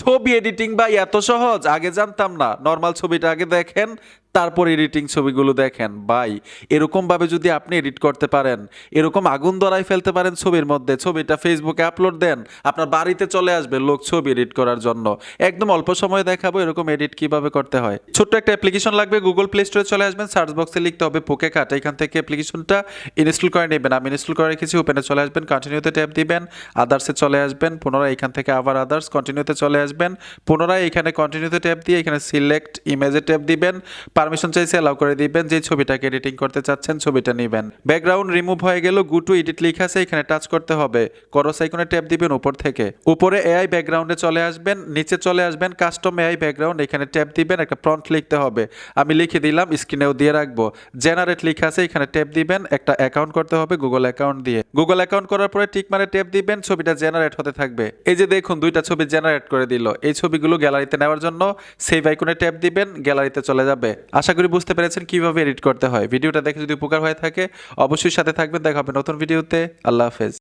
ছবি এডিটিং বা এত সহজ? আগে জানতাম না। নর্মাল ছবিটা আগে দেখেন তারপর এডিটিং ছবিগুলো দেখেন। ভাই এরকম ভাবে যদি আপনি এডিট করতে পারেন, এরকম আগুন ধরাই ফেলতে পারেন ছবির মধ্যে, ছবিটা ফেসবুকে আপলোড দেন, আপনার বাড়িতে চলে আসবে লোক ছবি এডিট করার জন্য। একদম অল্প সময়ে দেখাবো এরকম এডিট কীভাবে করতে হয়। ছোট্ট একটা অ্যাপ্লিকেশন লাগবে গুগল প্লে স্টোরে চলে আসবেন সার্চ বক্সে লিখতে হবে পোকে কাট এখান থেকে অ্যাপ্লিকেশনটা ইনস্টল করে নেবেন। আমি ইনস্টল করে রেখেছি ওপেনে চলে আসবেন কন্টিনিউতে ট্যাপ দিবেন আদার্সে চলে আসবেন, পুনরায় এখান থেকে আবার আদার্স কন্টিনিউতে চলে আসবেন, পুনরায় এখানে কন্টিনিউতে ট্যাপ দিয়ে এখানে সিলেক্ট ইমেজে ট্যাপ দিবেন পারমিশন চাইছে অ্যালাউ করে দিবেন। যে ছবিটাকে এডিটিং করতে চাচ্ছেন, ছবিটা নেবেন। ব্যাকগ্রাউন্ড রিমুভ হয়ে গেল গু টু এডিট লেখা আছে, এখানে টাচ করতে হবে। করস আইকনে ট্যাপ দিবেন উপর থেকে। উপরে এআই ব্যাকগ্রাউন্ডে চলে আসবেন, নিচে চলে আসবেন কাস্টম এআই ব্যাকগ্রাউন্ড এখানে ট্যাপ দিবেন, একটা প্রম্পট লিখতে হবে। আমি লিখে দিলাম স্ক্রিনেও দিয়ে রাখব। জেনারেট লেখা আছে, এখানে ট্যাপ দিবেন, একটা অ্যাকাউন্ট করতে হবে গুগল অ্যাকাউন্ট দিয়ে। গুগল অ্যাকাউন্ট করার পরে টিক মারে ট্যাপ দিবেন, ছবিটা জেনারেট হতে থাকবে। এই যে দেখুন, দুইটা ছবি জেনারেট করে দিল। এই ছবিগুলো গ্যালারিতে নেওয়ার জন্য সেভ আইকনে ট্যাপ দিবেন গ্যালারিতে চলে যাবে। আশা করি বুঝতে পেরেছেন কীভাবে এডিট করতে হয়। ভিডিওটা দেখে যদি উপকার হয়ে থাকে, অবশ্যই সাথে থাকবেন। দেখা হবে নতুন ভিডিওতে। আল্লাহ হাফেজ।